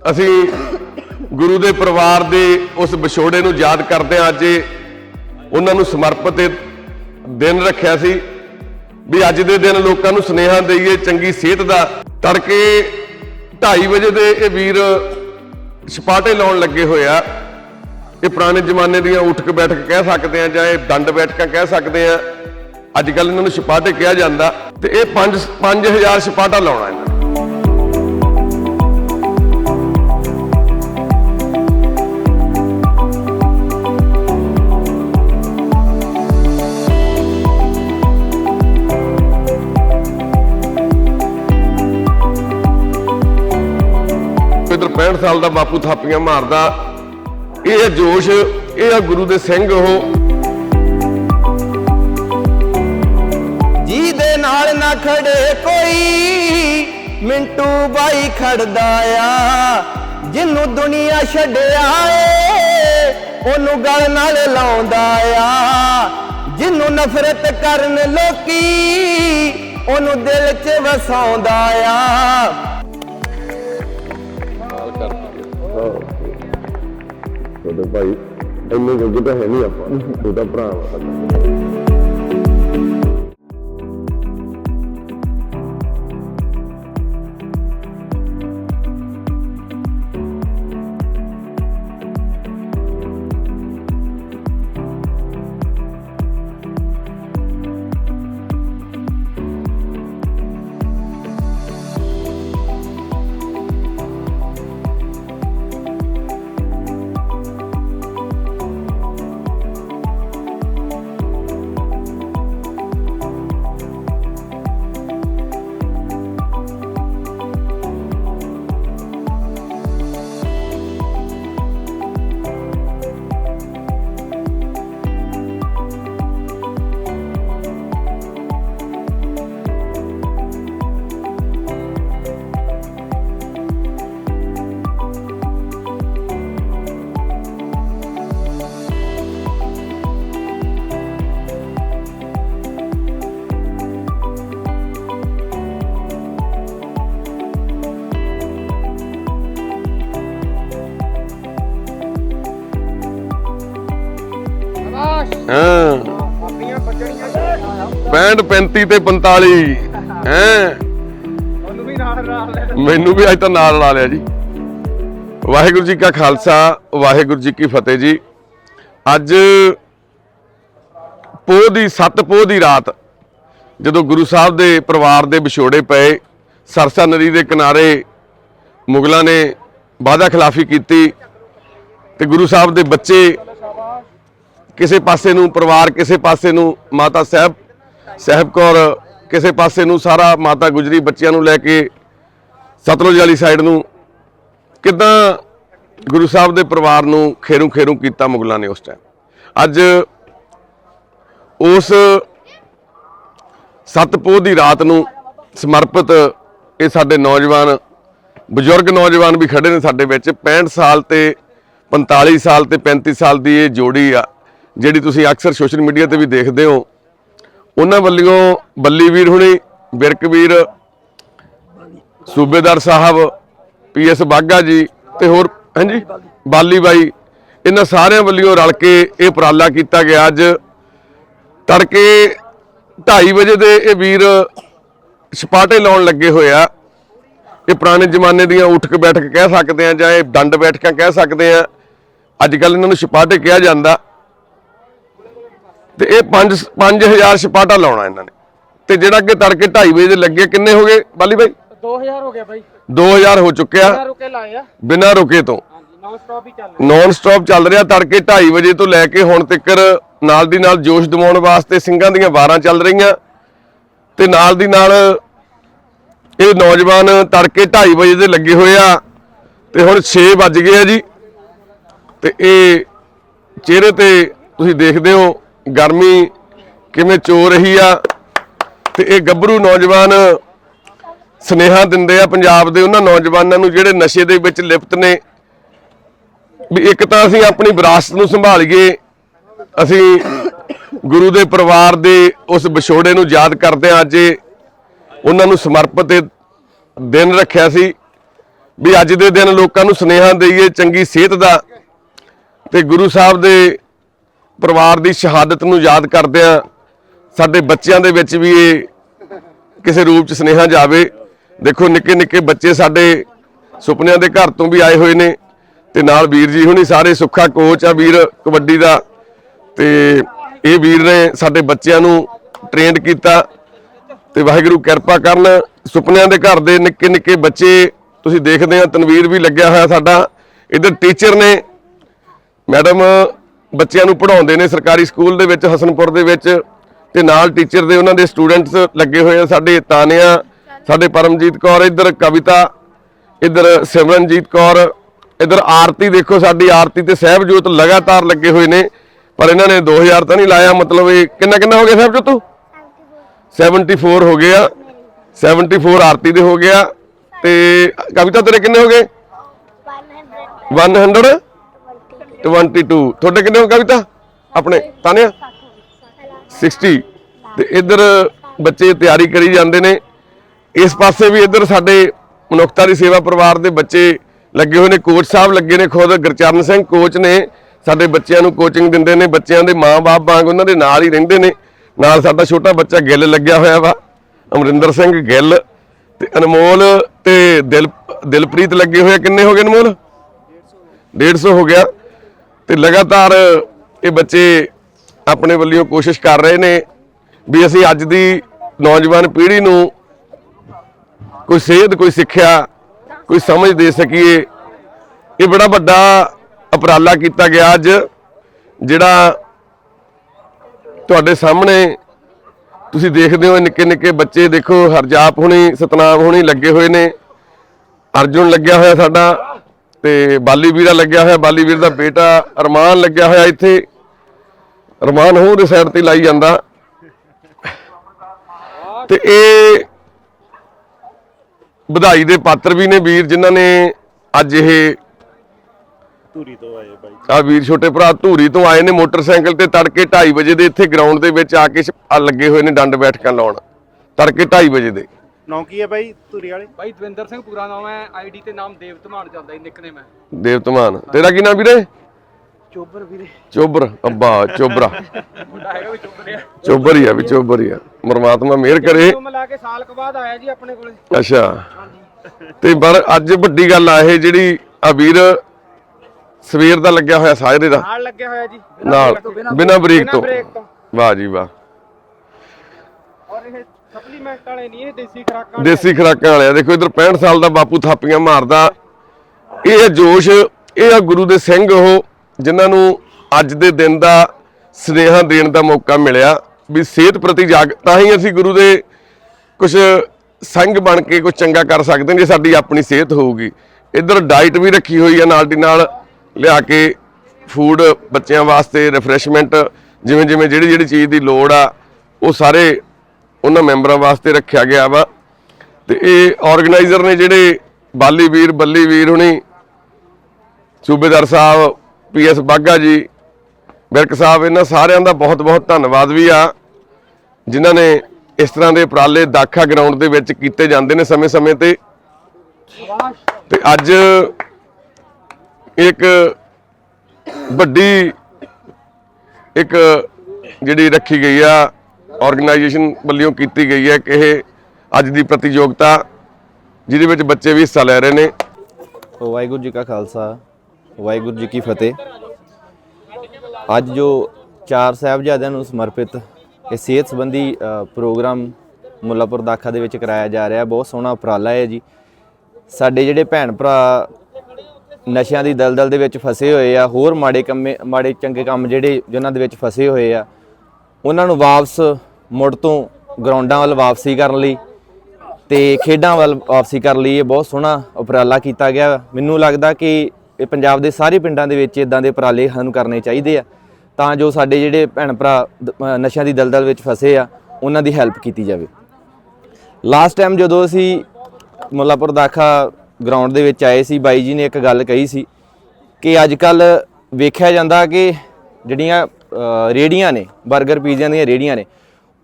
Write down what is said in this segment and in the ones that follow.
ਅਸੀਂ ਗੁਰੂ ਦੇ ਪਰਿਵਾਰ ਦੇ ਉਸ ਵਿਛੋੜੇ ਨੂੰ ਯਾਦ ਕਰਦੇ ਹਾਂ ਅੱਜ। ਉਹਨਾਂ ਨੂੰ ਸਮਰਪਿਤ ਦਿਨ ਰੱਖਿਆ ਸੀ ਵੀ ਅੱਜ ਦੇ ਦਿਨ ਲੋਕਾਂ ਨੂੰ ਸੁਨੇਹਾ ਦਈਏ ਚੰਗੀ ਸਿਹਤ ਦਾ। ਤੜਕੇ 2:30 ਵਜੇ ਦੇ ਇਹ ਵੀਰ ਛਪਾਟੇ ਲਾਉਣ ਲੱਗੇ ਹੋਇਆ ਇਹ ਪੁਰਾਣੇ ਜ਼ਮਾਨੇ ਦੀਆਂ ਉਠਕ ਬੈਠਕ ਕਹਿ ਸਕਦੇ ਆ ਜਾਂ ਇਹ ਦੰਡ ਬੈਠਕਾਂ ਕਹਿ ਸਕਦੇ ਆ। ਅੱਜ ਕੱਲ ਇਹਨਾਂ ਨੂੰ ਛਪਾਟੇ ਕਿਹਾ ਜਾਂਦਾ ਤੇ ਇਹ 5 5000 ਸਪਾਟਾ ਲਾਉਣਾ ਇਹਨਾਂ ਸਾਲ ਦਾ ਬਾਪੂ ਥਾਪੀਆਂ ਮਾਰਦਾ, ਇਹ ਜੋਸ਼, ਇਹ ਆ ਗੁਰੂ ਦੇ ਸਿੰਘ ਉਹ। ਜੀ ਦੇ ਨਾਲ ਨਾ ਖੜੇ ਕੋਈ, ਮਿੰਟੂ ਬਾਈ ਖੜਦਾ ਆ। ਜਿਹਨੂੰ ਦੁਨੀਆ ਛੱਡਿਆ ਏ, ਉਹਨੂੰ ਗਲ ਨਾਲ ਲਾਉਂਦਾ ਆ। ਜਿਹਨੂੰ ਨਫ਼ਰਤ ਕਰਨ ਲੋਕੀ, ਉਹਨੂੰ ਦਿਲ 'ਚ ਵਸਾਉਂਦਾ ਆ। ਤੁਹਾਡੇ ਭਾਈ ਇੰਨੇ ਜੋਗੇ ਤਾਂ ਹੈ ਨਹੀਂ ਆਪਾਂ ਤੂੰ ਤਾਂ ਭਰਾ ਵਾ ਸਾਡਾ। ਹਾਂ। 65 35 ਤੇ 45 ਹੈ? ਮੈਨੂੰ ਵੀ ਅੱਜ ਤਾਂ ਨਾਲ ਲਾ ਲਿਆ ਜੀ। ਵਾਹਿਗੁਰੂ ਜੀ ਕਾ ਖਾਲਸਾ ਵਾਹਿਗੁਰੂ ਜੀ ਕੀ ਫਤਿਹ ਜੀ। ਅੱਜ ਪੋਹ ਦੀ ਸੱਤ ਪੋਹ ਦੀ ਰਾਤ ਜਦੋਂ ਗੁਰੂ ਸਾਹਿਬ ਦੇ ਪਰਿਵਾਰ ਦੇ ਵਿਛੋੜੇ ਪਏ ਸਰਸਾ ਨਦੀ ਦੇ ਕਿਨਾਰੇ ਮੁਗਲਾਂ ਨੇ ਵਾਅਦਾ ਖਿਲਾਫੀ ਕੀਤੀ ਤੇ ਗੁਰੂ ਸਾਹਿਬ ਦੇ ਬੱਚੇ ਕਿਸੇ ਪਾਸੇ ਨੂੰ ਪਰਿਵਾਰ, ਕਿਸੇ ਪਾਸੇ ਨੂੰ ਮਾਤਾ ਸਾਹਿਬ ਸਾਹਿਬ ਕੌਰ, ਕਿਸੇ ਪਾਸੇ ਨੂੰ ਸਾਰਾ ਮਾਤਾ ਗੁਜਰੀ ਬੱਚਿਆਂ ਨੂੰ ਲੈ ਕੇ ਸਤਲੁਜ ਵਾਲੀ ਸਾਈਡ ਨੂੰ ਕਿਦਾਂ ਗੁਰੂ ਸਾਹਿਬ ਦੇ ਪਰਿਵਾਰ ਨੂੰ ਖੇਰੂ ਖੇਰੂ ਕੀਤਾ ਮੁਗਲਾਂ ਨੇ ਉਸ ਟਾਈਮ ਅੱਜ ਉਸ ਸਤਪੋਹ ਦੀ ਰਾਤ ਨੂੰ ਸਮਰਪਿਤ ਇਹ ਸਾਡੇ ਨੌਜਵਾਨ, ਬਜ਼ੁਰਗ ਨੌਜਵਾਨ ਵੀ ਖੜੇ ਨੇ ਸਾਡੇ ਵਿੱਚ 65 ਸਾਲ ਤੇ 45 ਸਾਲ ਤੇ 35 ਸਾਲ ਦੀ ਇਹ ਜੋੜੀ ਆ। ਜਿਹੜੀ ਤੁਸੀਂ ਅਕਸਰ ਸੋਸ਼ਲ ਮੀਡੀਆ ਤੇ ਵੀ ਦੇਖਦੇ ਹੋ, ਉਹਨਾਂ ਵੱਲੋਂ ਬੱਲੀ ਵੀਰ ਹੁਣੀ, ਬਿਰਕ ਵੀਰ, ਸੂਬੇਦਾਰ ਸਾਹਿਬ ਪੀਐਸ ਬਾਗਾ ਜੀ ਤੇ ਹੋਰ, ਹਾਂਜੀ, ਬਾਲੀ ਬਾਈ, ਇਹਨਾਂ ਸਾਰਿਆਂ ਵੱਲੋਂ ਰਲ ਕੇ ਇਹ ਉਪਰਾਲਾ ਕੀਤਾ ਗਿਆ ਅੱਜ। ਤੜਕੇ 2:30 ਵਜੇ ਦੇ ਇਹ ਵੀਰ ਛਪਾਟੇ ਲਾਉਣ ਲੱਗੇ ਹੋਏ ਆ। ਇਹ ਪੁਰਾਣੇ ਜ਼ਮਾਨੇ ਦੀਆਂ ਉਠਕ ਬੈਠਕ ਕਹਿ ਸਕਦੇ ਆ ਜਾਂ ਇਹ ਡੰਡ ਬੈਠਕਾਂ ਕਹਿ ਸਕਦੇ ਆ। ਅੱਜ ਕੱਲ ਇਹਨਾਂ ਨੂੰ ਛਪਾਟੇ ਕਿਹਾ ਜਾਂਦਾ। ਤੇ ਇਹ 5 5000 ਛਪਾਟਾ ਲਾਉਣਾ ਇਹਨਾਂ ਨੇ। ਤੇ ਜਿਹੜਾ ਕਿ ਤੜਕੇ 2:30 ਵਜੇ ਦੇ ਲੱਗੇ ਕਿੰਨੇ ਹੋ ਗਏ? ਬਾਲੀ ਬਾਈ? 2000 ਹੋ ਗਿਆ ਬਾਈ। 2000 ਹੋ ਚੁੱਕਿਆ। ਬਿਨਾਂ ਰੁਕੇ ਲਾਏ ਆ। ਬਿਨਾਂ ਰੁਕੇ ਤੋਂ। ਹਾਂਜੀ ਨੌਨ ਸਟਾਪ ਹੀ ਚੱਲ ਰਿਹਾ। ਨਾਨ ਸਟਾਪ ਚੱਲ ਰਿਹਾ। ਤੜਕੇ 2:30 ਵਜੇ ਤੋਂ ਲੈ ਕੇ ਹੁਣ ਤੱਕ ਨਾਲ ਦੀ ਨਾਲ ਜੋਸ਼ ਦਿਵਾਉਣ ਵਾਸਤੇ ਸਿੰਘਾਂ ਦੀਆਂ ਵਾਰਾਂ ਚੱਲ ਰਹੀਆਂ। ਤੇ ਨਾਲ ਦੀ ਨਾਲ ਇਹ ਨੌਜਵਾਨ ਤੜਕੇ 2:30 ਵਜੇ ਦੇ ਲੱਗੇ ਹੋਏ ਆ। ਤੇ ਹੁਣ 6 ਵੱਜ ਗਏ ਆ ਜੀ। ਤੇ ਇਹ ਚਿਹਰੇ ਤੇ ਤੁਸੀਂ ਦੇਖਦੇ ਹੋ ਗਰਮੀ ਕਿਵੇਂ ਚੋ ਰਹੀ ਆ? ਤੇ ਇਹ ਗੱਭਰੂ ਨੌਜਵਾਨ ਸਨੇਹਾ ਦਿੰਦੇ ਆ ਪੰਜਾਬ ਦੇ ਉਹਨਾਂ ਨੌਜਵਾਨਾਂ ਨੂੰ ਜਿਹੜੇ ਨਸ਼ੇ ਦੇ ਵਿੱਚ ਲਿਪਤ ਨੇ। ਵੀ ਇੱਕ ਤਾਂ ਅਸੀਂ ਆਪਣੀ ਵਿਰਾਸਤ ਨੂੰ ਸੰਭਾਲੀਏ। ਅਸੀਂ ਗੁਰੂ ਦੇ ਪਰਿਵਾਰ ਦੇ ਉਸ ਵਿਛੋੜੇ ਨੂੰ ਯਾਦ ਕਰਦੇ ਹਾਂ ਅੱਜ। ਉਹਨਾਂ ਨੂੰ ਸਮਰਪਿਤ ਦਿਨ ਰੱਖਿਆ ਸੀ। ਵੀ ਅੱਜ ਦੇ ਦਿਨ ਲੋਕਾਂ ਨੂੰ ਸੁਨੇਹਾ ਦਈਏ ਚੰਗੀ ਸਿਹਤ ਦਾ। ਤੇ ਗੁਰੂ ਸਾਹਿਬ ਦੇ ਪਰਿਵਾਰ ਦੀ ਸ਼ਹਾਦਤ ਨੂੰ ਯਾਦ ਕਰਦਿਆਂ ਸਾਡੇ ਬੱਚਿਆਂ ਦੇ ਵਿੱਚ ਵੀ ਇਹ ਕਿਸੇ ਰੂਪ ਚ ਸੁਨੇਹਾ ਜਾਵੇ। ਦੇਖੋ, ਨਿੱਕੇ ਨਿੱਕੇ ਬੱਚੇ ਸਾਡੇ ਸੁਪਨਿਆਂ ਦੇ ਘਰ ਤੋਂ ਵੀ ਆਏ ਹੋਏ ਨੇ ਤੇ ਨਾਲ ਵੀਰ ਜੀ ਹੁਣੀ ਸਾਰੇ ਸੁੱਖਾ ਕੋਚ ਆ ਵੀਰ ਕਬੱਡੀ ਦਾ। ਤੇ ਇਹ ਵੀਰ ਨੇ ਸਾਡੇ ਬੱਚਿਆਂ ਨੂੰ ਟ੍ਰੇਨਡ ਕੀਤਾ ਤੇ ਵਾਹਿਗੁਰੂ ਕਿਰਪਾ ਕਰਨ ਸੁਪਨਿਆਂ ਦੇ ਘਰ ਦੇ ਨਿੱਕੇ ਨਿੱਕੇ ਬੱਚੇ, ਤੁਸੀਂ ਦੇਖਦੇ ਆ ਤਨਵੀਰ ਵੀ ਲੱਗਿਆ ਹੋਇਆ ਸਾਡਾ। ਇਧਰ ਟੀਚਰ ਨੇ ਮੈਡਮ ਬੱਚਿਆਂ ਨੂੰ ਪੜ੍ਹਾਉਂਦੇ ਨੇ ਸਰਕਾਰੀ ਸਕੂਲ ਦੇ ਵਿੱਚ ਹਸਨਪੁਰ ਦੇ ਵਿੱਚ ਤੇ ਨਾਲ ਟੀਚਰ ਦੇ ਉਹਨਾਂ ਦੇ ਸਟੂਡੈਂਟਸ ਲੱਗੇ ਹੋਏ ਆ ਸਾਡੇ ਤਾਨਿਆ ਸਾਡੇ ਪਰਮਜੀਤ ਕੌਰ ਇੱਧਰ ਕਵਿਤਾ ਇੱਧਰ ਸਿਮਰਨਜੀਤ ਕੌਰ ਇੱਧਰ ਆਰਤੀ ਦੇਖੋ ਸਾਡੀ ਆਰਤੀ ਤੇ ਸਹਿਬਜੋਤ ਲਗਾਤਾਰ ਲੱਗੇ ਹੋਏ ਨੇ ਪਰ ਇਹਨਾਂ ਨੇ 2000 ਤਾਂ ਨਹੀਂ ਲਾਇਆ ਮਤਲਬ ਇਹ ਕਿੰਨਾ ਕਿੰਨਾ ਹੋ ਗਿਆ ਸਹਿਬਜੋਤ ਤੂੰ? 74 ਹੋ ਗਏ ਆ 74 ਆਰਤੀ ਦੇ ਹੋ ਗਿਆ ਤੇ ਕਵਿਤਾ ਤੇਰੇ ਕਿੰਨੇ ਹੋ ਗਏ? 100 22 ਤੁਹਾਡੇ ਕਿੰਨੇ ਹੋ ਕਵਿਤਾ ਆਪਣੇ ਤਾਨਿਆ 60 ਤੇ ਇੱਧਰ ਬੱਚੇ ਤਿਆਰੀ ਕਰੀ ਜਾਂਦੇ ਨੇ ਇਸ ਪਾਸੇ ਵੀ ਇੱਧਰ ਸਾਡੇ ਮਨੁੱਖਤਾ ਦੀ ਸੇਵਾ ਪਰਿਵਾਰ ਦੇ ਬੱਚੇ ਲੱਗੇ ਹੋਏ ਨੇ ਕੋਚ ਸਾਹਿਬ ਲੱਗੇ ਨੇ ਖੁਦ ਗੁਰਚਰਨ ਸਿੰਘ ਕੋਚ ਨੇ ਸਾਡੇ ਬੱਚਿਆਂ ਨੂੰ ਕੋਚਿੰਗ ਦਿੰਦੇ ਨੇ ਬੱਚਿਆਂ ਦੇ ਮਾਂ-ਬਾਪ ਵਾਂਗ ਉਹਨਾਂ ਦੇ ਨਾਲ ਹੀ ਰਹਿੰਦੇ ਨੇ ਨਾਲ ਸਾਡਾ ਛੋਟਾ ਬੱਚਾ ਗਿੱਲ ਲੱਗਿਆ ਹੋਇਆ ਵਾ ਅਮਰਿੰਦਰ ਸਿੰਘ ਗਿੱਲ ਤੇ ਅਨਮੋਲ ਤੇ ਦਿਲ ਦਿਲਪ੍ਰੀਤ ਲੱਗੇ ਹੋਏ ਕਿੰਨੇ ਹੋ ਗਏ ਅਨਮੋਲ 150 ਹੋ ਗਿਆ ਤੇ ਲਗਾਤਾਰ ਇਹ ਬੱਚੇ ਆਪਣੇ ਵੱਲੋਂ ਕੋਸ਼ਿਸ਼ ਕਰ ਰਹੇ ਨੇ ਵੀ ਅਸੀਂ ਅੱਜ ਦੀ ਨੌਜਵਾਨ ਪੀੜ੍ਹੀ ਨੂੰ ਕੋਈ ਸੇਧ ਕੋਈ ਸਿੱਖਿਆ, ਕੋਈ ਸਮਝ ਦੇ ਸਕੀਏ। ਇਹ ਬੜਾ ਵੱਡਾ ਉਪਰਾਲਾ ਕੀਤਾ ਗਿਆ ਅੱਜ, ਜਿਹੜਾ ਤੁਹਾਡੇ ਸਾਹਮਣੇ ਤੁਸੀਂ ਦੇਖਦੇ ਹੋ ਨਿੱਕੇ ਨਿੱਕੇ ਬੱਚੇ ਦੇਖੋ, ਹਰਜਾਪ ਹੁਣੀ, ਸਤਨਾਮ ਹੁਣੀ ਲੱਗੇ ਹੋਏ ਨੇ। ਅਰਜੁਨ ਲੱਗਿਆ ਹੋਇਆ ਸਾਡਾ। ਤੇ ਬਾਲੀ ਵੀਰਾ ਲੱਗਿਆ ਹੋਇਆ ਬਾਲੀ ਵੀਰ ਦਾ ਬੇਟਾ ਅਰਮਾਨ ਲੱਗਿਆ ਹੋਇਆ ਇੱਥੇ। ਅਰਮਾਨ ਹੋਰ ਦੇ ਸਾਈਡ ਤੇ ਲਾਈ ਜਾਂਦਾ। ਤੇ ਇਹ ਵਧਾਈ ਦੇ ਪਾਤਰ ਵੀ ਨੇ ਵੀਰ ਜਿਨ੍ਹਾਂ ਨੇ ਅੱਜ ਇਹ ਧੂਰੀ ਤੋਂ ਆਏ ਬਾਈ। ਆ ਵੀਰ ਛੋਟੇ ਭਰਾ ਧੂਰੀ ਤੋਂ ਆਏ ਨੇ ਮੋਟਰਸਾਈਕਲ ਤੇ ਤੜਕੇ 2:30 ਵਜੇ ਦੇ ਇੱਥੇ ਗਰਾਊਂਡ ਦੇ ਵਿੱਚ ਆ ਕੇ ਲੱਗੇ ਹੋਏ ਨੇ ਡੰਡ ਬੈਠਕਾਂ ਲਾਉਣ। ਤੜਕੇ 2:30 ਵਜੇ ਦੇ। ਨਾਂ ਕੀ ਹੈ ਬਾਈ ਧੂਰੀ ਵਾਲੇ? ਬਾਈ ਦਵਿੰਦਰ ਸਿੰਘ ਪੂਰਾ ਨਾਮ ਹੈ ਆਈਡੀ ਤੇ ਨਾਮ ਦੇਵ ਧਮਾਨ ਚੱਲਦਾ ਜੀ ਨਿਕਨੇਮ ਹੈ। ਦੇਵਤਮਾਨ ਤੇਰਾ ਕੀ ਨਾਮ ਵੀਰੇ? ਚੋਬਰ ਵੀਰੇ। ਚੋਬਰ ਅੱਬਾ ਚੋਬਰਾ। ਮੁੰਡਾ ਹੈਗਾ ਵੀ ਚੋਬਰ ਆ। ਚੋਬਰ ਹੀ ਆ ਵੀ ਚੋਬਰ ਹੀ ਆ। ਪਰਮਾਤਮਾ ਮਿਹਰ ਕਰੇ। ਉਹ ਮਿਲਾ ਕੇ ਸਾਲ ਕੁ ਬਾਅਦ ਆਇਆ ਜੀ ਆਪਣੇ ਕੋਲੇ। ਅੱਛਾ। ਤੇ ਪਰ ਅੱਜ ਵੱਡੀ ਗੱਲ ਆ ਇਹ ਜਿਹੜੀ ਆ ਵੀਰ ਸਵੇਰ ਦਾ ਲੱਗਿਆ ਹੋਇਆ ਸਾਜਰੇ ਦਾ। ਨਾਲ ਲੱਗਿਆ ਹੋਇਆ ਜੀ। ਨਾਲ। ਬਿਨਾ ਬ੍ਰੇਕ ਤੋਂ। ਬ੍ਰੇਕ ਤੋਂ। ਵਾਹ ਜੀ ਵਾਹ। ਔਰ ਇਹ ਸਪਲੀਮੈਂਟ ਵਾਲੇ ਨਹੀਂ, ਇਹ ਦੇਸੀ ਖੁਰਾਕਾਂ ਵਾਲੇ। ਦੇਸੀ ਖਰਾਕਾਂ ਵਾਲਿਆ ਦੇਖੋ, ਇਧਰ 65 ਸਾਲ ਦਾ ਬਾਪੂ ਥਾਪੀਆਂ ਮਾਰਦਾ। ਇਹ ਹੈ ਜੋਸ਼, ਇਹ ਆ ਗੁਰੂ ਦੇ ਸਿੰਘ ਉਹ, ਜਿਨ੍ਹਾਂ ਨੂੰ ਅੱਜ ਦੇ ਦਿਨ ਦਾ ਸਨੇਹਾ ਦੇਣ ਦਾ ਮੌਕਾ ਮਿਲਿਆ। ਵੀ ਸਿਹਤ ਪ੍ਰਤੀ ਜਾਗ, ਤਾਂ ਹੀ ਅਸੀਂ ਗੁਰੂ ਦੇ ਕੁਝ ਸੰਗ ਬਣ ਕੇ ਕੁਝ ਚੰਗਾ ਕਰ ਸਕਦੇ ਜੇ ਸਾਡੀ ਆਪਣੀ ਸਿਹਤ ਹੋਊਗੀ। ਇਧਰ ਡਾਈਟ ਵੀ ਰੱਖੀ ਹੋਈ ਆ ਨਾਲ ਦੀ ਨਾਲ, ਲਿਆ ਕੇ ਫੂਡ ਬੱਚਿਆਂ ਵਾਸਤੇ, ਰਿਫਰੈਸ਼ਮੈਂਟ ਜਿਵੇਂ ਜਿਵੇਂ ਜਿਹੜੀ ਜਿਹੜੀ ਚੀਜ਼ ਦੀ ਲੋੜ ਆ, ਉਹ ਸਾਰੇ ਉਹਨਾਂ ਮੈਂਬਰਾਂ ਵਾਸਤੇ ਰੱਖਿਆ ਗਿਆ ਵਾ। ਤੇ ਇਹ ਆਰਗੇਨਾਈਜ਼ਰ ਨੇ ਜਿਹੜੇ ਬਾਲੀ ਵੀਰ, ਬੱਲੀ ਵੀਰ ਹੁਣੀ, ਸੂਬੇਦਾਰ ਸਾਹਿਬ ਪੀਐਸ ਬਾਗਾ ਜੀ ਵਿਰਕ ਸਾਹਿਬ, ਇਹਨਾਂ ਸਾਰਿਆਂ ਦਾ ਬਹੁਤ ਬਹੁਤ ਧੰਨਵਾਦ ਵੀ ਆ, ਜਿਨ੍ਹਾਂ ਨੇ ਇਸ ਤਰ੍ਹਾਂ ਦੇ ਉਪਰਾਲੇ ਦਾਖਾ ਗਰਾਊਂਡ ਦੇ ਵਿੱਚ ਕੀਤੇ ਜਾਂਦੇ ਨੇ ਸਮੇਂ-ਸਮੇਂ ਤੇ। ਤੇ ਅੱਜ ਇੱਕ ਵੱਡੀ, ਇੱਕ ਜਿਹੜੀ ਰੱਖੀ ਗਈ ਆ ਆਰਗੇਨਾਈਜੇਸ਼ਨ ਵੱਲੋਂ ਕੀਤੀ ਗਈ ਹੈ ਕਿ ਇਹ ਅੱਜ ਦੀ ਪ੍ਰਤੀਯੋਗਤਾ, ਜਿਹਦੇ ਵਿੱਚ ਬੱਚੇ ਵੀ ਹਿੱਸਾ ਲੈ ਰਹੇ ਨੇ। ਵਾਹਿਗੁਰੂ ਜੀ ਕਾ ਖਾਲਸਾ, ਵਾਹਿਗੁਰੂ ਜੀ ਕੀ ਫਤਿਹ। ਅੱਜ ਜੋ ਚਾਰ ਸਾਹਿਬਜ਼ਾਦਿਆਂ ਨੂੰ ਸਮਰਪਿਤ ਇਹ ਸਿਹਤ ਸੰਬੰਧੀ ਪ੍ਰੋਗਰਾਮ ਮੁੱਲਾਪੁਰ ਦਾਖਾ ਦੇ ਵਿੱਚ ਕਰਾਇਆ ਜਾ ਰਿਹਾ, ਬਹੁਤ ਸੋਹਣਾ ਉਪਰਾਲਾ ਹੈ ਜੀ। ਸਾਡੇ ਜਿਹੜੇ ਭੈਣ ਭਰਾ ਨਸ਼ਿਆਂ ਦੀ ਦਲਦਲ ਦੇ ਵਿੱਚ ਫਸੇ ਹੋਏ ਆ, ਹੋਰ ਮਾੜੇ ਕੰਮੇ, ਮਾੜੇ ਚੰਗੇ ਕੰਮ ਜਿਹੜੇ ਜਿਨ੍ਹਾਂ ਦੇ ਵਿੱਚ ਫਸੇ ਹੋਏ ਆ, ਉਹਨਾਂ ਨੂੰ ਵਾਪਸ ਮੁੜ ਤੋਂ ਗਰਾਊਂਡਾਂ ਵੱਲ ਵਾਪਸੀ ਕਰਨ ਲਈ ਤੇ ਖੇਡਾਂ ਵੱਲ ਵਾਪਸੀ ਕਰਨ ਲਈ ਇਹ ਬਹੁਤ ਸੋਹਣਾ ਉਪਰਾਲਾ ਕੀਤਾ ਗਿਆ। ਮੈਨੂੰ ਲੱਗਦਾ ਕਿ ਇਹ ਪੰਜਾਬ ਦੇ ਸਾਰੇ ਪਿੰਡਾਂ ਦੇ ਵਿੱਚ ਇਦਾਂ ਦੇ ਉਪਰਾਲੇ ਸਾਨੂੰ ਕਰਨੇ ਚਾਹੀਦੇ ਆ। ਤਾਂ ਜੋ ਸਾਡੇ ਜਿਹੜੇ ਭੈਣ ਭਰਾ ਨਸ਼ਿਆਂ ਦੀ ਦਲਦਲ ਵਿੱਚ ਫਸੇ ਆ ਉਹਨਾਂ ਦੀ ਹੈਲਪ ਕੀਤੀ ਜਾਵੇ। ਲਾਸਟ ਟਾਈਮ ਜਦੋਂ ਅਸੀਂ ਮੁੱਲਾਪੁਰ ਦਾਖਾ ਗਰਾਊਂਡ ਦੇ ਵਿੱਚ ਆਏ ਸੀ ਬਾਈ ਜੀ ਨੇ ਇੱਕ ਗੱਲ ਕਹੀ ਸੀ ਕਿ ਅੱਜ ਕੱਲ ਵੇਖਿਆ ਜਾਂਦਾ ਕਿ ਜਿਹੜੀਆਂ ਅਹ, ਰੇਹੜੀਆਂ ਨੇ 버ਗਰ ਪੀਜ਼ਿਆਂ ਦੀਆਂ ਰੇਹੜੀਆਂ ਨੇ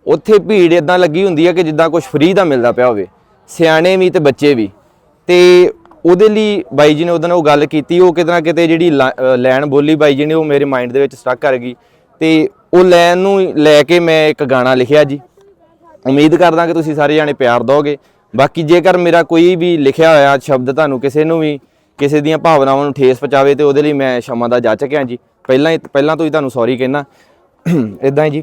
ਉੱਥੇ ਭੀੜ ਇਦਾਂ ਲੱਗੀ ਹੁੰਦੀ ਹੈ ਕਿ ਜਿੱਦਾਂ ਕੁਝ ਫ੍ਰੀ ਦਾ ਮਿਲਦਾ ਪਿਆ ਹੋਵੇ, ਸਿਆਣੇ ਵੀ ਤੇ ਬੱਚੇ ਵੀ। ਤੇ ਉਹਦੇ ਲਈ ਬਾਈ ਜੀ ਨੇ ਉਹਦੋਂ ਉਹ ਗੱਲ ਕੀਤੀ, ਉਹ ਕਿਤੇ ਨਾ ਕਿਤੇ ਜਿਹੜੀ ਲੈਣ ਬੋਲੀ ਬਾਈ ਜੀ ਨੇ, ਉਹ ਮੇਰੇ ਮਾਈਂਡ ਦੇ ਵਿੱਚ ਸਟਕ ਕਰ ਗਈ। ਤੇ ਉਹ ਲੈਣ ਨੂੰ ਲੈ ਕੇ ਮੈਂ ਇੱਕ ਗਾਣਾ ਲਿਖਿਆ ਜੀ। ਉਮੀਦ ਕਰਦਾ ਕਿ ਤੁਸੀਂ ਸਾਰੇ ਜਾਣੇ ਪਿਆਰ ਦੋਗੇ ਬਾਕੀ ਜੇਕਰ ਮੇਰਾ ਕੋਈ ਵੀ ਲਿਖਿਆ ਹੋਇਆ ਸ਼ਬਦ ਤੁਹਾਨੂੰ ਕਿਸੇ ਨੂੰ ਵੀ ਕਿਸੇ ਦੀਆਂ ਭਾਵਨਾਵਾਂ ਨੂੰ ਠੇਸ ਪਹੁੰਚਾਵੇ ਤੇ ਉਹਦੇ ਲਈ ਮੈਂ ਸ਼ਮਾ ਦਾ ਜਾਚਕ ਹਾਂ ਜੀ। ਪਹਿਲਾਂ ਹੀ, ਪਹਿਲਾਂ ਤੋਂ ਹੀ ਤੁਹਾਨੂੰ ਸੌਰੀ ਕਹਿਣਾ ਇਦਾਂ ਹੀ ਜੀ।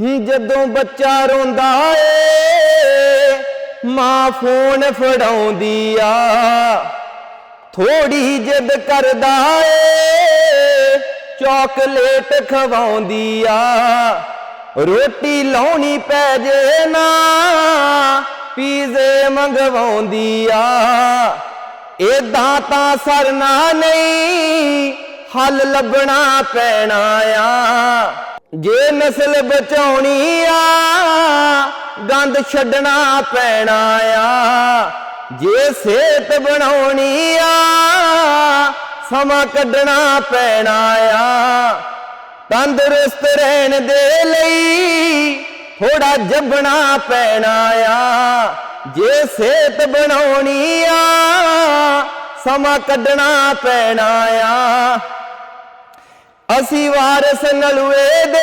ਜਦੋਂ ਬੱਚਾ ਰੋਂਦਾ ਏ, ਮਾਂ ਫੋਨ ਫੜਾਉਂਦੀ ਆ। ਥੋੜੀ ਜਿੱਦ ਕਰਦਾ ਏ, ਚਾਕਲੇਟ ਖਵਾਉਂਦੀ ਆ। ਰੋਟੀ ਲਾਉਣੀ ਪੈ ਜੇ ਨਾ, ਪੀਜ਼ੇ ਮੰਗਵਾਉਂਦੀ ਆ। ਏਦਾਂ ਤਾਂ ਸਰਨਾ ਨਹੀਂ, ਹੱਲ ਲੱਭਣਾ ਪੈਣਾ ਆ। ਜੇ ਨਸਲ ਬਚਾਉਣੀ ਆ, ਗੰਦ ਛੱਡਣਾ ਪੈਣਾ ਆ। ਜੇ ਸਿਹਤ ਬਣਾਉਣੀ ਆ, ਸਮਾਂ ਕੱਢਣਾ ਪੈਣਾ ਆ। ਤੰਦਰੁਸਤ ਰਹਿਣ ਦੇ ਲਈ ਥੋੜਾ ਜੱਬਣਾ ਪੈਣਾ ਆ। ਜੇ ਸਿਹਤ ਬਣਾਉਣੀ ਆ, ਸਮਾਂ ਕੱਢਣਾ ਪੈਣਾ ਆ। ਅਸੀਂ ਵਾਰਸ ਨਲੂਏ ਦੇ।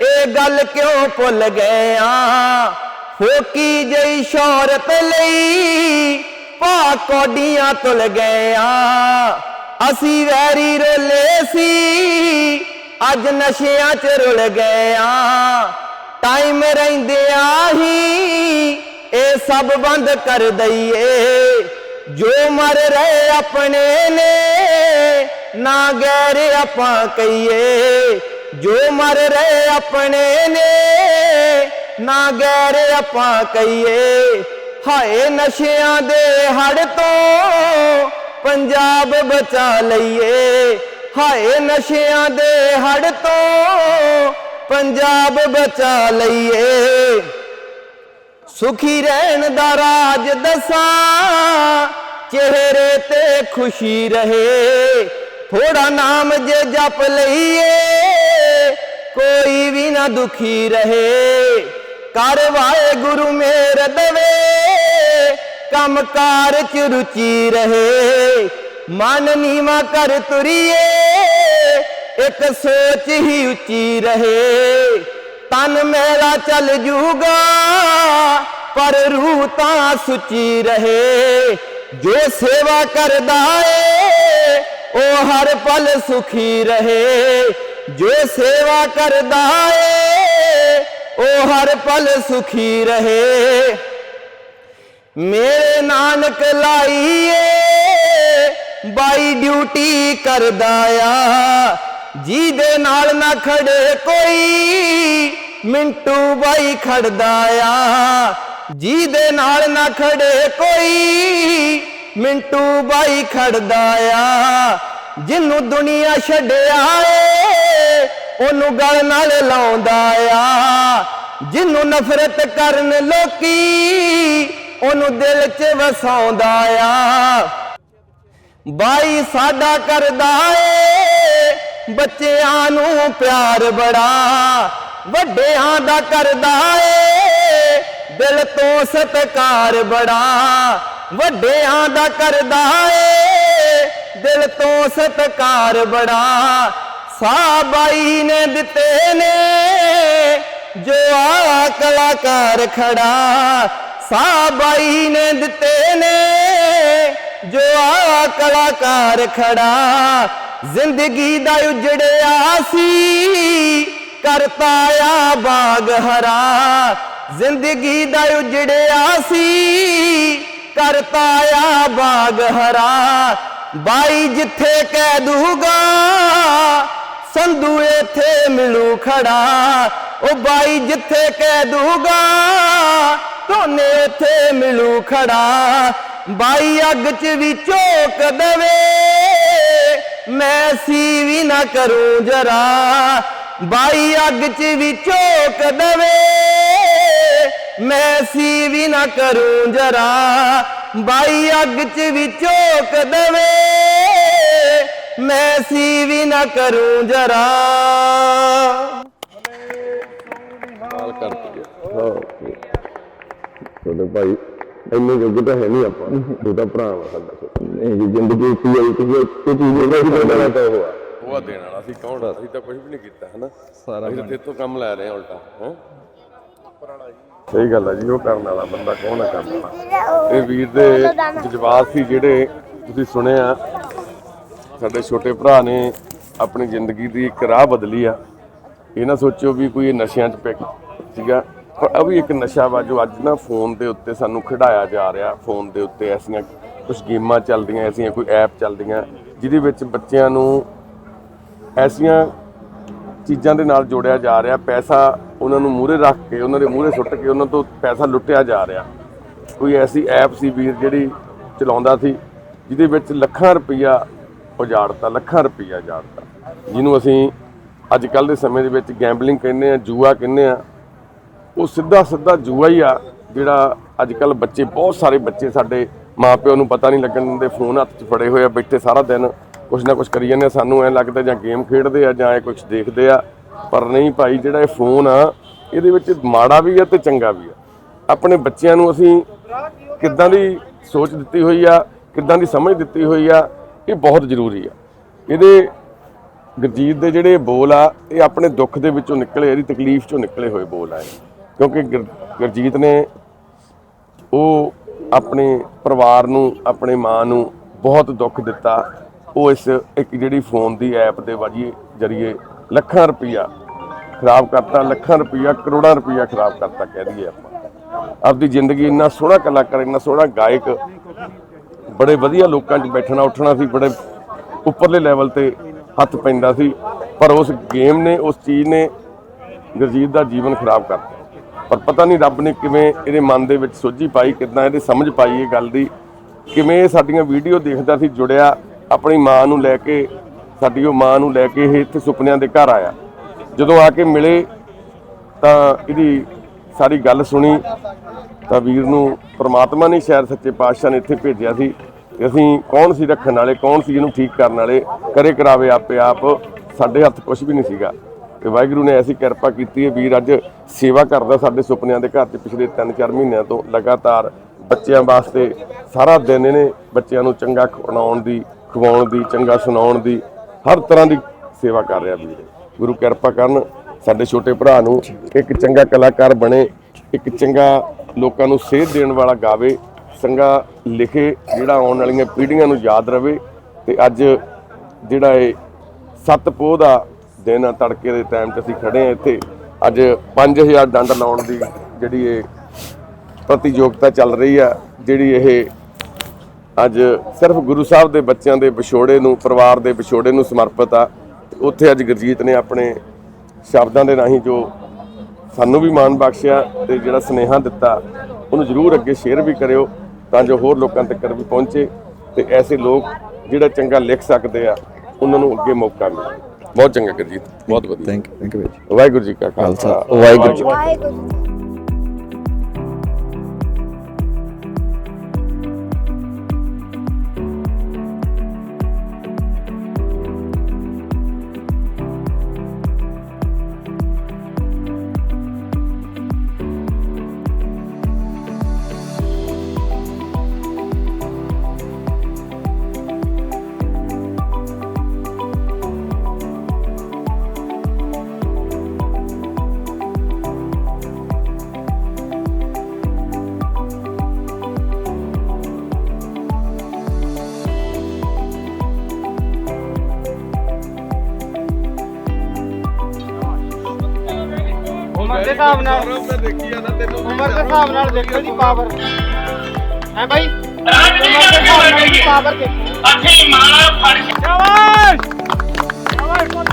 ਇਹ ਗੱਲ ਕਿਉਂ ਭੁੱਲ ਗਏ ਆ? ਫੋਕੀ ਜਈ ਸ਼ੌਹਰਤ ਲਈ ਪਾ ਕੋਡੀਆਂ ਤੁਲ ਗਏ ਆ? ਅਸੀਂ ਵੈਰੀ ਰੋਲੇ ਸੀ, ਅੱਜ ਨਸ਼ਿਆਂ 'ਚ ਰੁਲ ਗਏ ਆ। ਟਾਈਮ ਰਹਿੰਦਿਆਂ ਹੀ ਇਹ ਸਭ ਬੰਦ ਕਰ ਦਈਏ। ਜੋ ਮਰ ਰਹੇ ਆਪਣੇ ਨੇ ਨਾ ਗੈਰ ਆਪਾਂ ਕਹੀਏ, ਜੋ ਮਰ ਰਹੇ ਆਪਣੇ ਨੇ, ਨਾ ਗੈਰ ਆਪਾਂ ਕਹੀਏ, ਹਾਏ ਨਸ਼ਿਆਂ ਦੇ ਹੜ ਤੋਂ ਪੰਜਾਬ ਬਚਾ ਲਈਏ, ਹਾਏ ਨਸ਼ਿਆਂ ਦੇ ਹੜ ਤੋਂ ਪੰਜਾਬ ਬਚਾ ਲਈਏ। ਸੁਖੀ ਰਹਿਣ ਦਾ ਰਾਜ ਦਸਾਂ, ਚਿਹਰੇ ਤੇ ਖੁਸ਼ੀ ਰਹੇ ਥੋੜਾ ਨਾਮ ਜੇ ਜਪ ਲਈਏ, ਕੋਈ ਵੀ ਨਾ ਦੁਖੀ ਰਹੇ। ਕਰ ਵਾਹਿਗੁਰੂ ਮੇਰ ਦਵੇ, ਕੰਮ ਕਾਰ ਚ ਰੁਚੀ ਰਹੇ। ਮਨ ਨੀਵਾ ਕਰ ਤੁਰੀਏ, ਇੱਕ ਸੋਚ ਹੀ ਉੱਚੀ ਰਹੇ। ਤਨ ਮੇਰਾ ਚੱਲ ਜੂਗਾ, ਪਰ ਰੂਹ ਤਾਂ ਸੁਚੀ ਰਹੇ। ਜੋ ਸੇਵਾ ਕਰਦਾ ਏ ਉਹ ਹਰ ਪਲ ਸੁਖੀ ਰਹੇ, ਜੋ ਸੇਵਾ ਕਰਦਾ ਏ, ਉਹ ਹਰ ਪਲ ਸੁਖੀ ਰਹੇ। ਮੇਰੇ ਨਾਨਕ ਲਾਈਏ, ਬਾਈ ਡਿਊਟੀ ਕਰਦਾ ਆ, ਜਿਹਦੇ ਨਾਲ ਨਾ ਖੜੇ ਕੋਈ, ਮਿੰਟੂ ਬਾਈ ਖੜਦਾ ਆ, ਜਿਹਦੇ ਨਾਲ ਨਾ ਖੜੇ ਕੋਈ ਮਿੰਟੂ ਬਾਈ ਖੜਦਾ ਆ, ਜਿਹਨੂੰ ਦੁਨੀਆ ਛੱਡਿਆ ਏ, ਉਹਨੂੰ ਗਲ ਨਾਲ ਲਾਉਂਦਾ ਆ। ਜਿਹਨੂੰ ਨਫ਼ਰਤ ਕਰਨ ਲੋਕੀ, ਉਹਨੂੰ ਦਿਲ 'ਚ ਵਸਾਉਂਦਾ ਆ। ਬਾਈ ਸਾਡਾ ਕਰਦਾ ਏ, ਬੱਚਿਆਂ ਨੂੰ ਪਿਆਰ ਬੜਾ, ਵੱਡਿਆਂ ਦਾ ਕਰਦਾ ਏ, ਦਿਲ ਤੋਂ ਸਤਕਾਰ ਬੜਾ। ਵੱਡਿਆਂ ਦਾ ਕਰਦਾ ਏ, ਦਿਲ ਤੋਂ ਸਤਕਾਰ ਬੜਾ ਸਾਬਾਈ ਨੇ ਦਿੱਤੇ ਨੇ। ਜੋ ਆ ਕਲਾਕਾਰ ਖੜਾ, ਸਾਬਾਈ ਨੇ ਦਿੱਤੇ ਨੇ। ਜੋ ਆ ਕਲਾਕਾਰ ਖੜਾ, ਜ਼ਿੰਦਗੀ ਦਾ ਉਜੜਿਆ ਸੀ, ਕਰਤਾ ਆ ਬਾਗ ਹਰਾ। ਜ਼ਿੰਦਗੀ ਦਾ ਉਜੜਿਆ ਸੀ ਕਰਤਾ ਆ ਬਾਗ ਹਰਾ। ਬਾਈ ਜਿੱਥੇ ਕਹਿ ਦੂਗਾ, ਸੰਧੂ ਇੱਥੇ ਮਿਲੂ ਖੜਾ। ਉਹ ਬਾਈ ਜਿੱਥੇ ਕਹਿ ਦੂਗਾ ਤੋਨੇ ਇੱਥੇ ਮਿਲੂ ਖੜਾ। ਬਾਈ ਅੱਗ 'ਚ ਵੀ ਝੋਕ ਦਵੇ, ਮੈਂ ਸੀ ਵੀ ਨਾ ਕਰੂੰ ਜਰਾ। ਬਾਈ ਅੱਗ 'ਚ ਵੀ ਝੋਕ ਦਵੇ ਮੈਂ ਸੀ ਵੀ ਨਾ ਕਰੂੰ ਜਰਾ ਬਾਈ ਅੱਗ 'ਚ ਵੀ ਝੋਕ ਦਵੇ। ਮੈਂ ਸੀ ਵੀ ਨਾ ਕਰੂੰ ਜਰਾ। ਹਾਲ ਕਰਤੀ ਹੈ। ਓਕੇ ਤੁਹਾਡੇ ਭਾਈ ਇੰਨੇ ਜੋਗੇ ਤਾਂ ਹੈ ਨਹੀਂ ਆਪਾਂ ਤੂੰ ਤਾਂ ਭਰਾ ਵਾ ਸਾਡਾ ਇਹ ਜੀ ਜ਼ਿੰਦਗੀ ਕੀ ਹੈ ਇੱਕ ਚੀਜ਼ ਇਹ ਵੀ ਦੇਣਾ ਤਾਂ ਉਹ ਆ। ਉਹ ਆ ਦੇਣ ਵਾਲਾ ਅਸੀਂ ਕੌਣ ਅਸੀਂ ਤਾਂ ਕੁਝ ਵੀ ਨਹੀਂ ਕੀਤਾ ਹਨਾ? ਸਾਰਾ ਅਸੀਂ ਤਾਂ ਤੇਰੇ ਤੋਂ ਕੰਮ ਲੈ ਰਹੇ ਹਾਂ ਉਲਟਾ ਹੈ? ਸਹੀ ਗੱਲ ਹੈ ਜੀ, ਉਹ ਕਰਨ ਵਾਲਾ ਬੰਦਾ ਕੌਣ ਹੈ ਕਰਨ ਵਾਲਾ? ਇਹ ਵੀਰ ਦੇ ਜਜ਼ਬਾਤ ਸੀ ਜਿਹੜੇ ਤੁਸੀਂ ਸੁਣਿਆ, ਸਾਡੇ ਛੋਟੇ ਭਰਾ ਨੇ ਆਪਣੀ ਜ਼ਿੰਦਗੀ ਦੀ ਇੱਕ ਰਾਹ ਬਦਲੀ ਆ। ਇਹ ਨਾ ਸੋਚਿਓ ਵੀ ਕੋਈ ਇਹ ਨਸ਼ਿਆਂ 'ਚ ਪੈ ਸੀਗਾ ਪਰ ਇਹ ਵੀ ਇੱਕ ਨਸ਼ਾ ਵਾ ਜੋ ਅੱਜ ਨਾ ਫੋਨ ਦੇ ਉੱਤੇ ਸਾਨੂੰ ਖਿਡਾਇਆ ਜਾ ਰਿਹਾ, ਫੋਨ ਦੇ ਉੱਤੇ ਐਸੀਆਂ ਕੁਝ ਗੇਮਾਂ ਚੱਲਦੀਆਂ, ਐਸੀਆਂ ਕੋਈ ਐਪ ਚੱਲਦੀਆਂ, ਜਿਹਦੇ ਵਿੱਚ ਬੱਚਿਆਂ ਨੂੰ ਐਸੀਆਂ ਚੀਜ਼ਾਂ ਦੇ ਨਾਲ ਜੋੜਿਆ ਜਾ ਰਿਹਾ, ਪੈਸਾ ਉਹਨਾਂ ਨੂੰ ਮੂਹਰੇ ਰੱਖ ਕੇ, ਉਹਨਾਂ ਦੇ ਮੂਹਰੇ ਸੁੱਟ ਕੇ ਉਹਨਾਂ ਤੋਂ ਪੈਸਾ ਲੁੱਟਿਆ ਜਾ ਰਿਹਾ। ਕੋਈ ਐਸੀ ਐਪ ਸੀ ਵੀਰ ਜਿਹੜੀ ਚਲਾਉਂਦਾ ਸੀ, ਜਿਹਦੇ ਵਿੱਚ ਲੱਖਾਂ ਰੁਪਈਆ ਉਜਾੜਤਾ, ਲੱਖਾਂ ਰੁਪਈਆ ਉਜਾੜਤਾ। ਜਿਹਨੂੰ ਅਸੀਂ ਅੱਜ ਕੱਲ ਦੇ ਸਮੇਂ ਦੇ ਵਿੱਚ ਗੈਂਬਲਿੰਗ ਕਹਿੰਦੇ ਆ ਜੂਆ ਕਹਿੰਦੇ ਆ ਉਹ ਸਿੱਧਾ ਸਿੱਧਾ ਜੂਆ ਹੀ ਆ, ਜਿਹੜਾ ਅੱਜ ਕੱਲ ਬੱਚੇ, ਬਹੁਤ ਸਾਰੇ ਬੱਚੇ ਸਾਡੇ ਮਾਪਿਆਂ ਨੂੰ ਪਤਾ ਨਹੀਂ ਲੱਗਣ ਦਿੰਦੇ, ਫੋਨ ਹੱਥ 'ਚ ਫੜੇ ਹੋਏ ਆ, ਬੈਠੇ ਸਾਰਾ ਦਿਨ। ਕੁਛ ਨਾ ਕੁਛ ਕਰੀ ਜਾਂਦੇ ਆ। ਸਾਨੂੰ ਐ ਲੱਗਦਾ ਜਾਂ ਗੇਮ ਖੇਡਦੇ ਆ ਜਾਂ ਇਹ ਕੁਝ ਦੇਖਦੇ ਆ। ਪਰ ਨਹੀਂ ਭਾਈ, ਜਿਹੜਾ ਇਹ ਫੋਨ ਆ, ਇਹਦੇ ਵਿੱਚ ਮਾੜਾ ਵੀ ਆ ਤੇ ਚੰਗਾ ਵੀ ਆ। ਆਪਣੇ ਬੱਚਿਆਂ ਨੂੰ ਅਸੀਂ ਕਿੱਦਾਂ ਦੀ ਸੋਚ ਦਿੱਤੀ ਹੋਈ ਆ, ਕਿੱਦਾਂ ਦੀ ਸਮਝ ਦਿੱਤੀ ਹੋਈ ਆ, ਇਹ ਬਹੁਤ ਜ਼ਰੂਰੀ ਆ। ਇਹਦੇ ਗੁਰਜੀਤ ਦੇ ਜਿਹੜੇ ਬੋਲ ਆ, ਇਹ ਆਪਣੇ ਦੁੱਖ ਦੇ ਵਿੱਚੋਂ ਨਿਕਲੇ, ਇਹਦੀ ਤਕਲੀਫ ਚੋਂ ਨਿਕਲੇ ਹੋਏ ਬੋਲ ਆ ਕਿਉਂਕਿ ਗੁਰ- ਗੁਰਜੀਤ ਨੇ ਉਹ ਆਪਣੇ ਪਰਿਵਾਰ ਨੂੰ, ਆਪਣੇ ਮਾਂ ਨੂੰ ਬਹੁਤ ਦੁੱਖ ਦਿੱਤਾ। ਉਹ ਇਸ ਇੱਕ ਜਿਹੜੀ ਫੋਨ ਦੀ ਐਪ ਦੇ ਵਾਜੀ ਜਰੀਏ ਲੱਖਾਂ ਰੁਪਈਆ ਖਰਾਬ ਕਰਤਾ, ਲੱਖਾਂ ਰੁਪਈਆ, ਕਰੋੜਾਂ ਰੁਪਈਆ ਖਰਾਬ ਕਰਤਾ ਕਹਿ ਦਈਏ ਆਪਾਂ। ਆਪਦੀ ਜ਼ਿੰਦਗੀ ਇੰਨਾ ਸੋਹਣਾ ਕਲਾਕਾਰ, ਇੰਨਾ ਸੋਹਣਾ ਗਾਇਕ, ਬੜੇ ਵਧੀਆ ਲੋਕਾਂ 'ਚ ਬੈਠਣਾ, ਉੱਠਣਾ ਸੀ, ਬੜੇ ਉੱਪਰਲੇ ਲੈਵਲ ਤੇ ਹੱਥ ਪੈਂਦਾ ਸੀ, ਪਰ ਉਸ ਗੇਮ ਨੇ, ਉਸ ਚੀਜ਼ ਨੇ ਗੁਰਜੀਤ ਦਾ ਜੀਵਨ ਖਰਾਬ ਕਰਤਾ। ਪਰ ਪਤਾ ਨਹੀਂ ਰੱਬ ਨੇ ਕਿਵੇਂ ਇਹਦੇ ਮਨ ਦੇ ਵਿੱਚ ਸੋਝੀ ਪਾਈ, ਕਿਦਾਂ ਇਹਦੇ ਸਮਝ ਪਾਈ ਇਹ ਗੱਲ ਦੀ, ਕਿਵੇਂ ਇਹ ਸਾਡੀਆਂ ਵੀਡੀਓ ਦੇਖਦਾ ਸੀ, ਜੁੜਿਆ ਆਪਣੀ ਮਾਂ ਨੂੰ ਲੈ ਕੇ, ਸਾਡੀ ਉਹ ਮਾਂ ਨੂੰ ਲੈ ਕੇ ਇਹ ਇੱਥੇ ਸੁਪਨਿਆਂ ਦੇ ਘਰ ਆਇਆ। ਜਦੋਂ ਆ ਕੇ ਮਿਲੇ, ਤਾਂ ਇਹਦੀ ਸਾਰੀ ਗੱਲ ਸੁਣੀ, ਤਾਂ ਵੀਰ ਨੂੰ ਪ੍ਰਮਾਤਮਾ ਨੇ ਸ਼ਾਇਦ ਸੱਚੇ ਪਾਤਸ਼ਾਹ ਨੇ ਇੱਥੇ ਭੇਜਿਆ ਸੀ ਕਿ ਅਸੀਂ ਕੌਣ ਸੀ ਰੱਖਣ ਵਾਲੇ, ਕੌਣ ਸੀ ਇਹਨੂੰ ਠੀਕ ਕਰਨ ਵਾਲੇ, ਕਰੇ ਕਰਾਵੇ ਆਪੇ ਆਪ, ਸਾਡੇ ਹੱਥ ਕੁਝ ਵੀ ਨਹੀਂ ਸੀਗਾ। ਤੇ ਵਾਹਿਗੁਰੂ ਨੇ ਐਸੀ ਕਿਰਪਾ ਕੀਤੀ ਹੈ, ਵੀਰ ਅੱਜ ਸੇਵਾ ਕਰਦਾ ਸਾਡੇ ਸੁਪਨਿਆਂ ਦੇ ਘਰ 'ਚ ਪਿਛਲੇ 3-4 ਮਹੀਨਿਆਂ ਤੋਂ। ਲਗਾਤਾਰ ਬੱਚਿਆਂ ਵਾਸਤੇ ਸਾਰਾ ਦਿਨ ਇਹਨੇ ਬੱਚਿਆਂ ਨੂੰ ਚੰਗਾ ਖਵਾਉਣ ਦੀ ਖਵਾਉਣ ਦੀ, ਚੰਗਾ ਸੁਣਾਉਣ ਦੀ, ਹਰ ਤਰ੍ਹਾਂ ਦੀ ਸੇਵਾ ਕਰ ਰਿਹਾ ਵੀਰ। ਗੁਰੂ ਕਿਰਪਾ ਕਰਨ ਸਾਡੇ ਛੋਟੇ ਭਰਾ ਨੂੰ ਇੱਕ ਚੰਗਾ ਕਲਾਕਾਰ ਬਣੇ, ਇੱਕ ਚੰਗਾ ਲੋਕਾਂ ਨੂੰ ਸੇਧ ਦੇਣ ਵਾਲਾ ਗਾਵੇ, ਚੰਗਾ ਲਿਖੇ ਜਿਹੜਾ ਆਉਣ ਵਾਲੀਆਂ ਪੀੜ੍ਹੀਆਂ ਨੂੰ ਯਾਦ ਰਵੇ ਤੇ ਅੱਜ ਜਿਹੜਾ ਇਹ ਸੱਤ ਪੋਹ ਦਾ ਦਿਨ ਆ ਤੜਕੇ ਦੇ ਟਾਈਮ 'ਚ ਅਸੀਂ ਖੜੇ ਆ ਇੱਥੇ। ਅੱਜ 5000 ਡੰਡ ਲਾਉਣ ਦੀ ਜਿਹੜੀ ਇਹ ਪ੍ਰਤੀਯੋਗਤਾ ਚੱਲ ਰਹੀ ਆ, ਜਿਹੜੀ ਇਹ ਅੱਜ ਸਿਰਫ ਗੁਰੂ ਸਾਹਿਬ ਦੇ ਬੱਚਿਆਂ ਦੇ ਵਿਛੋੜੇ ਨੂੰ ਪਰਿਵਾਰ ਦੇ ਵਿਛੋੜੇ ਨੂੰ ਸਮਰਪਿਤ ਆ। ਉੱਥੇ ਅੱਜ ਗੁਰਜੀਤ ਨੇ ਆਪਣੇ ਸ਼ਬਦਾਂ ਦੇ ਰਾਹੀਂ ਜੋ ਸਾਨੂੰ ਵੀ ਮਾਣ ਬਖਸ਼ਿਆ ਤੇ ਜਿਹੜਾ ਸਨੇਹਾ ਦਿੱਤਾ ਉਹਨੂੰ ਜਰੂਰ ਅੱਗੇ ਸ਼ੇਅਰ ਵੀ ਕਰਿਓ ਤਾਂ ਜੋ ਹੋਰ ਲੋਕਾਂ ਤੱਕ ਵੀ ਪਹੁੰਚੇ ਤੇ ਐਸੇ ਲੋਕ ਜਿਹੜਾ ਚੰਗਾ ਲਿਖ ਸਕਦੇ ਆ ਉਹਨਾਂ ਨੂੰ ਅੱਗੇ ਮੌਕਾ ਮਿਲੇ। ਬਹੁਤ ਚੰਗਾ ਗੁਰਜੀਤ ਬਹੁਤ ਵਧੀਆ। Thank you thank you Waheguru ji ਕਾ ਖਾਲਸਾ। ਵਾਹਿਗੁਰੂ ਜੀ ਹਿਸਾਬ ਨਾਲ। ਮੈਂ ਦੇਖੀ ਜਾਂਦਾ ਤੈਨੂੰ ਉਮਰ ਦੇ ਹਿਸਾਬ ਨਾਲ ਦੇਖੋ ਜੀ ਪਾਵਰ ਹੈ ਬਾਈ? ਉਮਰ ਦੇ ਨਾਲ ਜੀ। ਪਾਵਰ ਦੇਖੋ। ਅੱਠੇ ਮਾਲਾ ਫੜ ਕੇ। ਸ਼ਾਬਾਸ਼! ਸ਼ਾਬਾਸ਼ ਪੁੱਤ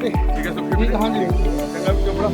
ਠੀਕ ਹੈ ਸੁਖੀ ਹਾਂਜੀ। ਚੰਗਾ ਵੀ ਚੋਪੜਾ